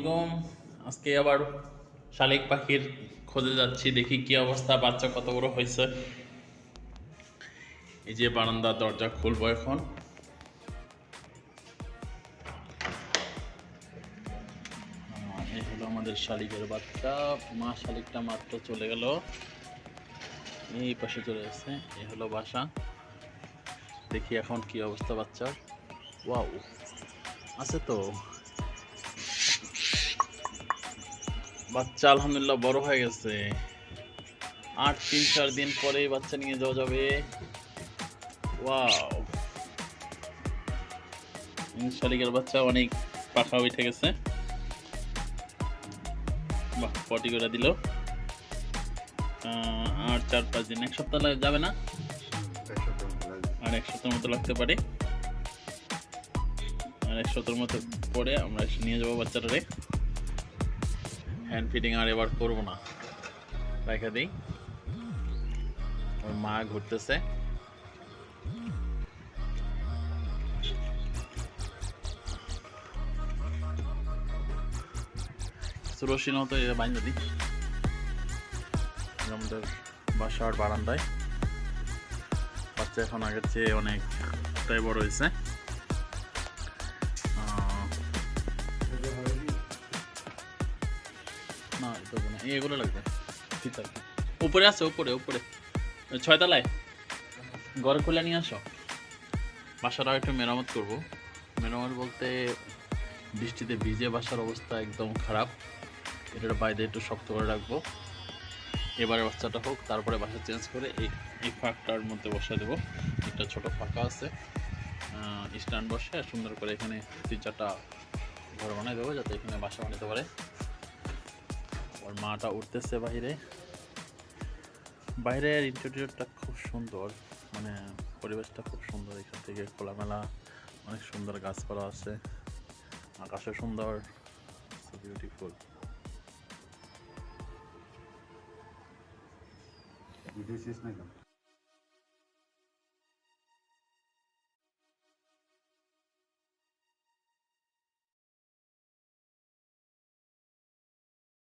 এবং আজকে আবার শালিক পাখির খোঁজে যাচ্ছি, দেখি কি অবস্থা, বাচ্চা কত বড় হয়েছে। এই যে বারান্দার দরজা খুলবো এখন। এই হলো আমাদের শালিকের বাচ্চা। মা শালিকটা মাত্র চলে গেল। এই পাশে চলে এসেছে এই হলো বাসা। দেখি এখন কি অবস্থা বাচ্চার। ওয়াও, আছে তো। বাচ্চা আলহামদুলিল্লাহ বড় হয়ে গেছে। আট তিন চার দিন পরে বাচ্চা নিয়ে যাওয়া যাবে। ওয়াও। শালিকের বাচ্চা অনেক পাখা উঠে গেছে। বাহ পটি করে দিল। আর চার পাঁচ দিন এক সপ্তাহ লাগে- যাবে না? আর এক সপ্তাহের মতো লাগতে পারে। আর এক সপ্তাহের মতো পরে আমরা নিয়ে যাব বাচ্চাটারে। হ্যান্ড ফিডিং আর এবার করব না। রেখে দিই। মা ঘুরতেছে। রশিনও তো বাইন্দা দিই। আমাদের বাসার বারান্দায়। বাচ্চা এখন আগের চেয়ে অনেকটাই বড় হয়েছে। না লাগবে। আছে। উপরে আছে, উপরে উপরে। ছয়তলায়। ঘর খুলে নিয়ে আসো। বাসাটা একটু মেরামত করব। মেরামত বলতে বৃষ্টিতে ভিজে বাসার অবস্থা একদম খারাপ। এটার বাইরে একটু শক্ত করে রাখব। এবারে বাচ্চাটা হোক, তারপরে বাসা চেঞ্জ করে এই এই ফাঁকটার মধ্যে বসে দেবো। একটা ছোট ফাঁকা আছে। স্ট্যান্ড বসে সুন্দর করে এখানে তিন চারটা ঘর বানিয়ে দেবো, যাতে এখানে বাসা বানাতে পারে। ওর মাটা উঠতেছে বাইরে বাইরের ইন্টেরিয়রটা খুব সুন্দর মানে পরিবেশটা খুব সুন্দর এখান থেকে, খোলামেলা, অনেক সুন্দর গাছপালা আছে, আকাশও সুন্দর বিউটিফুল ভিডিও শেষ না